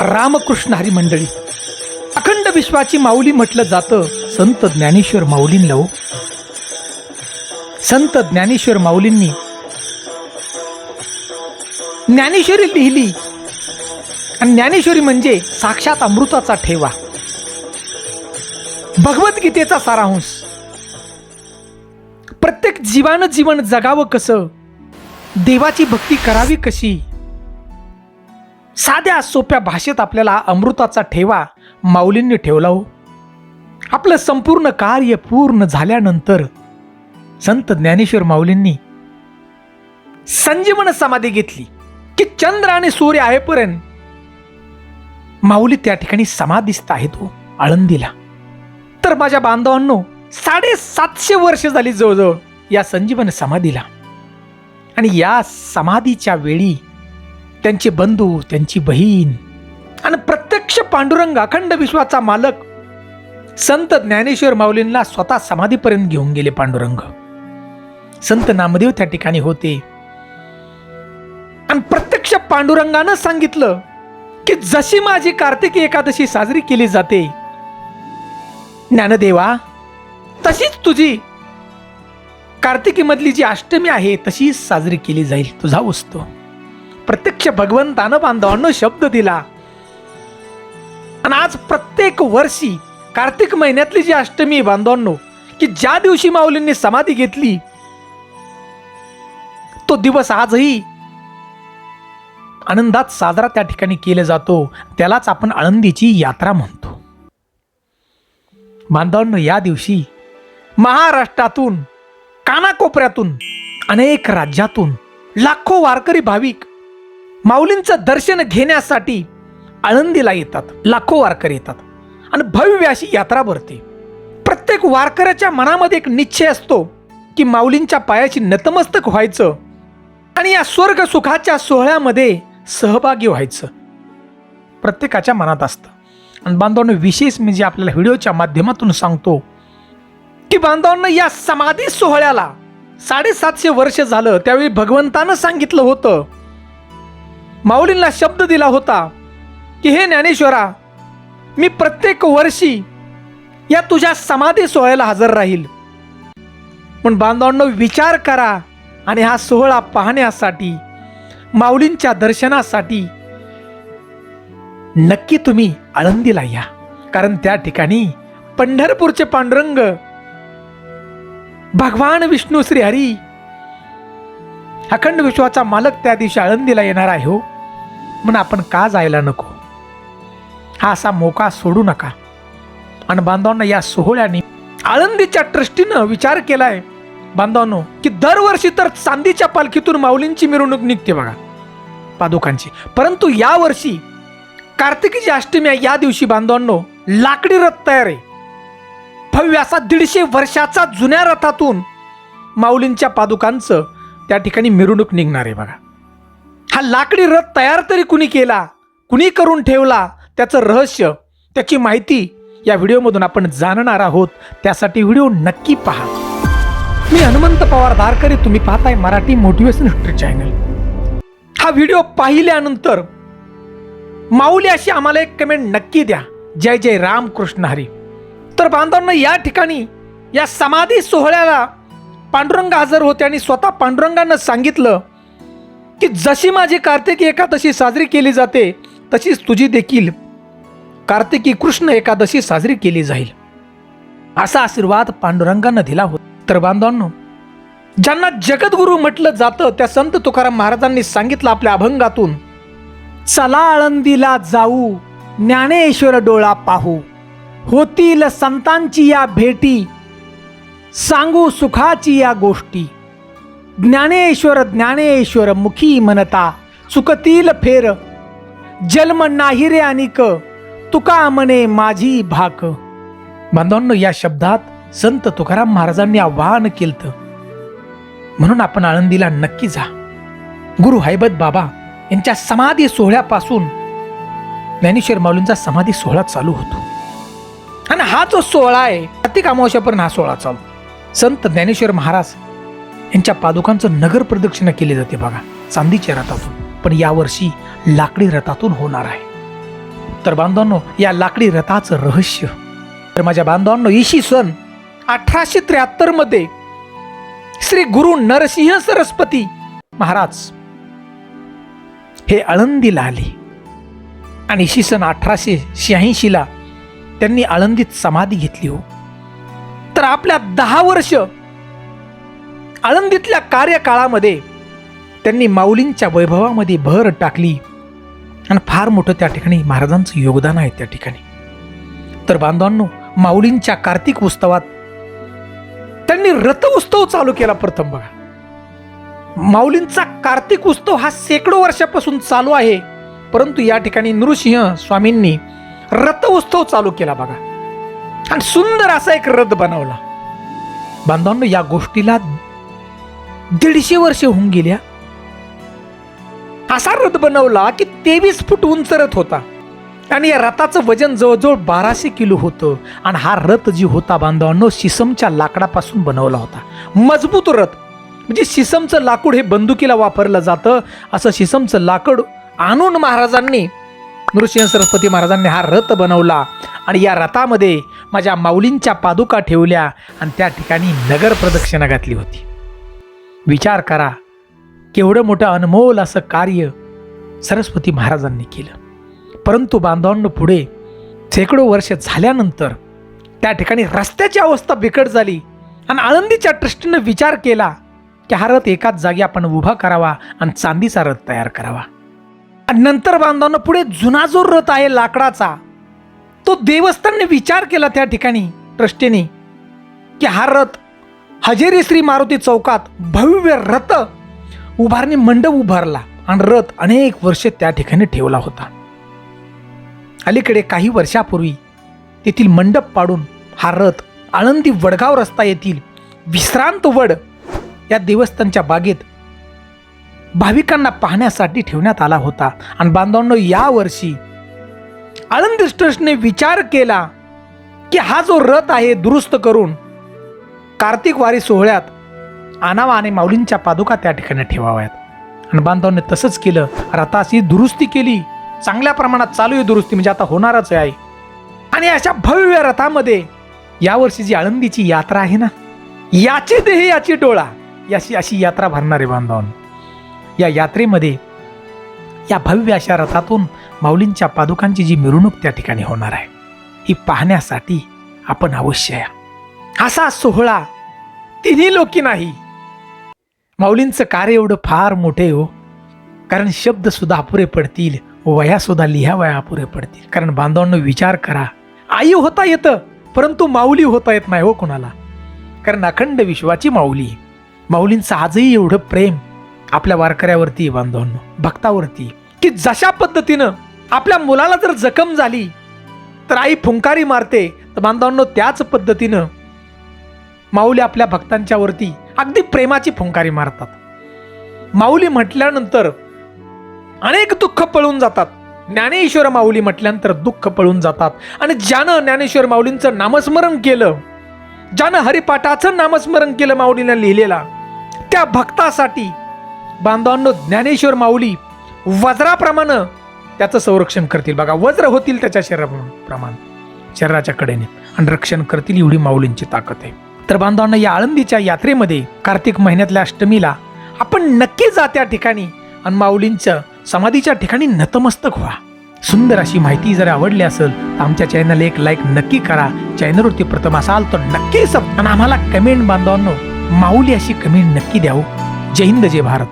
रामकृष्ण हरी मंडळी अखंड विश्वाची माऊली म्हटलं जातं संत ज्ञानेश्वर माऊलींना हो. संत ज्ञानेश्वर माऊलींनी ज्ञानेश्वरी लिहिली. आणि ज्ञानेश्वरी म्हणजे साक्षात अमृताचा ठेवा. भगवद्गीतेचा सारांश. प्रत्येक जीवानं जीवन जगावं कसं? देवाची भक्ती करावी कशी? साध्या सोप्या भाषेत आपल्याला अमृताचा ठेवा माऊलींनी ठेवला हो. आपलं संपूर्ण कार्य पूर्ण झाल्यानंतर संत ज्ञानेश्वर माऊलींनी संजीवन समाधी घेतली की चंद्र आणि सूर्य आहेपर्यंत माऊली त्या ठिकाणी समाधीस्थ आहेत हो आळंदीला. तर माझ्या बांधवांनो साडेसातशे वर्ष झाली जवळजवळ या संजीवन समाधीला. आणि या समाधीच्या वेळी त्यांचे बंधू त्यांची बहीण आणि प्रत्यक्ष पांडुरंग अखंड विश्वाचा मालक संत ज्ञानेश्वर माऊलींना स्वतः समाधीपर्यंत घेऊन गेले पांडुरंग. संत नामदेव त्या ठिकाणी होते. आणि प्रत्यक्ष पांडुरंगानं सांगितलं की जशी माझी कार्तिकी एकादशी साजरी केली जाते ज्ञानदेवा तशीच तुझी कार्तिकीमधली जी अष्टमी आहे तशीच साजरी केली जाईल तुझा वस्तू. प्रत्यक्ष भगवंतानं बांधवांनो शब्द दिला. आणि आज प्रत्येक वर्षी कार्तिक महिन्यातली जी अष्टमी आहे बांधवांनो की ज्या दिवशी माऊलींनी समाधी घेतली तो दिवस आजही आनंदात साजरा त्या ठिकाणी केला जातो. त्यालाच आपण आळंदीची यात्रा म्हणतो. बांधवांनो या दिवशी महाराष्ट्रातून कानाकोपऱ्यातून अनेक राज्यातून लाखो वारकरी भाविक माऊलींचं दर्शन घेण्यासाठी आळंदीला येतात लाखो वारकरी येतात. आणि भव्य अशी यात्रा भरते. प्रत्येक वारकऱ्याच्या मनामध्ये एक निश्चय असतो की माऊलींच्या पायाची नतमस्तक व्हायचं आणि या स्वर्ग सुखाच्या सोहळ्यामध्ये सहभागी व्हायचं. प्रत्येकाच्या मनात असतं. आणि बांधवांना विशेष म्हणजे आपल्याला व्हिडिओच्या माध्यमातून सांगतो की बांधवांना या समाधी सोहळ्याला साडेसातशे वर्ष झालं. त्यावेळी भगवंतानं सांगितलं होतं माऊलींना शब्द दिला होता की हे ज्ञानेश्वरा मी प्रत्येक वर्षी या तुझ्या समाधी सोहळ्याला हजर राहील. पण बांधवांनो विचार करा आणि हा सोहळा पाहण्यासाठी माऊलींच्या दर्शनासाठी नक्की तुम्ही आळंदीला या. कारण त्या ठिकाणी पंढरपूरचे पांडुरंग भगवान विष्णू श्री हरी अखंड विश्वाचा मालक त्या दिवशी आळंदीला येणार आहे हो. म्हणून आपण का जायला नको? हा असा मोका सोडू नका. आणि बांधवांना या सोहळ्याने आळंदीच्या ट्रस्टीनं विचार केलाय बांधवांनो की दरवर्षी तर चांदीच्या पालखीतून माऊलींची मिरवणूक निघते बघा पादुकांची. परंतु यावर्षी कार्तिकीची अष्टमी आहे या दिवशी बांधवांनो लाकडी रथ तयार आहे. भव्य असा दीडशे वर्षाचा जुन्या रथातून माऊलींच्या पादुकांचं त्या ठिकाणी मिरवणूक निघणार आहे बघा. हा लाकडी रथ तयार तरी कुणी केला कुणी करून ठेवला त्याचं रहस्य त्याची माहिती या व्हिडिओमधून आपण जाणणार आहोत. त्यासाठी व्हिडिओ नक्की पहा. मी हनुमंत पवार दारकरी तुम्ही पाहताय मराठी मोटिवेशन हिस्ट्री चॅनल. हा व्हिडिओ पाहिल्यानंतर माऊली अशी आम्हाला एक कमेंट नक्की द्या. जय जय राम कृष्ण हरी. तर बांधवांना या ठिकाणी या समाधी सोहळ्याला पांडुरंग हजर होते आणि स्वतः पांडुरंगानं सांगितलं की जशी माझी कार्तिकी एकादशी साजरी केली जाते तशीच तुझी देखील. कार्तिकी कृष्ण एकादशी साजरी केली जाईल. असा आशीर्वाद पांडुरंगानं दिला होता. तर बांधवांनो ज्यांना जगद्गुरु म्हटलं जातं त्या संत तुकाराम महाराजांनी सांगितलं आपल्या अभंगातून चला आळंदीला जाऊ ज्ञानेश्वर डोळा पाहू. होतील संतांची या भेटी सांगू सुखाची या गोष्टी. ज्ञानेश्वर ज्ञानेश्वर मुखी म्हणता चुकतील फेर जन्म नाही रे अनिक तुका म्हणे माझी भाक. बांधवांनो या शब्दात संत तुकाराम महाराजांनी आवाहन केलं म्हणून आपण आळंदीला नक्की जा. गुरु हैबत बाबा यांच्या समाधी सोहळ्यापासून ज्ञानेश्वर माऊलींचा समाधी सोहळा चालू होतो. आणि हा जो सोहळा आहे प्रत्येक अमावश्यापर्यंत हा सोहळा चालू. संत ज्ञानेश्वर महाराज यांच्या पादुकांचं नगर प्रदक्षिणा केली जाते बघा चांदीच्या रथातून. पण यावर्षी लाकडी रथातून होणार आहे. तर बांधवांनो या लाकडी रथाचं रहस्य. तर माझ्या बांधवांनो इशी सन अठराशे त्र्याहत्तरमध्ये श्री गुरु नरसिंह सरस्वती महाराज हे आळंदीला आले. आणि इशी सन अठराशे शहाऐंशीला त्यांनी आळंदीत समाधी घेतली हो. तर आपल्या दहा वर्ष आळंदीतल्या कार्यकाळामध्ये त्यांनी माऊलींच्या वैभवामध्ये भर टाकली. आणि फार मोठं त्या ठिकाणी महाराजांचं योगदान आहे त्या ठिकाणी. तर बांधवांनो माऊलींच्या कार्तिक उत्सवात त्यांनी रथ उत्सव चालू केला प्रथम बघा. माऊलींचा कार्तिक उत्सव हा शेकडो वर्षापासून चालू आहे. परंतु या ठिकाणी नृसिंह स्वामींनी रथ उत्सव चालू केला बघा. आणि सुंदर असा एक रथ बनवला. बांधवांनो या गोष्टीला दीडशे वर्षे होऊन गेल्या. असा रथ बनवला की तेवीस फूट उंच रथ होता. आणि या रथाचं वजन जवळजवळ बाराशे किलो होतं. आणि हा रथ जी होता बांधवांनो शिसमच्या लाकडापासून बनवला होता. मजबूत रथ. म्हणजे शिसमचं लाकूड हे बंदुकीला वापरलं जातं. असं शिसमचं लाकूड आणून महाराजांनी नृसिंह सरस्वती महाराजांनी हा रथ बनवला. आणि या रथामध्ये माझ्या माऊलींच्या पादुका ठेवल्या. आणि त्या ठिकाणी नगर प्रदक्षिणा घातली होती. विचार करा केवढं मोठं अनमोल असं कार्य सरस्वती महाराजांनी केलं. परंतु बांधवांना पुढे शेकडो वर्ष झाल्यानंतर त्या ठिकाणी रस्त्याची अवस्था बिकट झाली आणि आळंदीच्या ट्रस्टीनं विचार केला की हा रथ एकाच जागी आपण उभा करावा आणि चांदीचा रथ तयार करावा. आणि नंतर बांधवांना पुढे जुना जो रथ आहे लाकडाचा तो देवस्थानने विचार केला त्या ठिकाणी ट्रस्टीने की हा रथ हजेरी श्री मारुती चौकात भव्य रथ उभारणी मंडप उभारला आणि रथ अनेक वर्ष त्या ठिकाणी ठेवला होता. अलीकडे काही वर्षापूर्वी तेथील मंडप पाडून हा रथ आळंदी वडगाव रस्ता येथील विश्रांत वड या देवस्थानच्या बागेत भाविकांना पाहण्यासाठी ठेवण्यात आला होता. आणि बांधवांनो यावर्षी आळंदी ट्रस्टने विचार केला की हा जो रथ आहे दुरुस्त करून कार्तिक वारी सोहळ्यात आणावा आणि माऊलींच्या पादुका त्या ठिकाणी ठेवाव्यात. आणि बांधवांनी तसंच केलं. रथाची दुरुस्ती केली. चांगल्या प्रमाणात चालू आहे दुरुस्ती म्हणजे आता होणारच आहे आणि अशा भव्य रथामध्ये यावर्षी जी आळंदीची यात्रा आहे ना याची देह याची डोळा याची अशी यात्रा भरणार आहे या यात्रेमध्ये या भव्य अशा रथातून माऊलींच्या पादुकांची जी मिरवणूक त्या ठिकाणी होणार आहे ही पाहण्यासाठी आपण अवश्य या. असा सोहळा तिन्ही लोकी नाही. माऊलींचं कार्य एवढं फार मोठे हो. कारण शब्दसुद्धा अपुरे पडतील वयासुद्धा लिहावया अपुरे पडतील. कारण बांधवांना विचार करा. आई होता येतं परंतु माऊली होता येत नाही हो कोणाला. कारण अखंड विश्वाची माऊली माऊलींचं आजही एवढं प्रेम आपल्या वारकऱ्यावरती बांधवांनो भक्तावरती की जशा पद्धतीनं आपल्या मुलाला जर जखम झाली तर आई फुंकारी मारते तर बांधवांनो त्याच पद्धतीनं माऊली आपल्या भक्तांच्या वरती अगदी प्रेमाची फुंकारी मारतात. माऊली म्हटल्यानंतर अनेक दुःख पळून जातात. ज्ञानेश्वर माऊली म्हटल्यानंतर दुःख पळून जातात. आणि ज्यानं ज्ञानेश्वर माऊलींचं नामस्मरण केलं ज्यानं हरिपाठाचं नामस्मरण केलं माऊलीनं लिहिलेला त्या भक्तासाठी बांधवांनो ज्ञानेश्वर माऊली वज्राप्रमाणे त्याचं संरक्षण करतील. बघा वज्र होतील त्याच्या शरीराप्रमाणे शरीराच्या कडेने. आणि रक्षण करतील एवढी माऊलींची ताकद आहे. तर बांधवांना या आळंदीच्या यात्रेमध्ये कार्तिक महिन्यातल्या अष्टमीला आपण नक्की जा त्या ठिकाणी. आणि माऊलींच्या समाधीच्या ठिकाणी नतमस्तक व्हा. सुंदर अशी माहिती जर आवडली असेल तर आमच्या चॅनल एक लाईक नक्की करा. चॅनलवरती प्रथम असाल तर नक्की सब आणि आम्हाला कमेंट बांधवांनो माऊली अशी कमेंट नक्की द्यावं. जय हिंद जय भारत.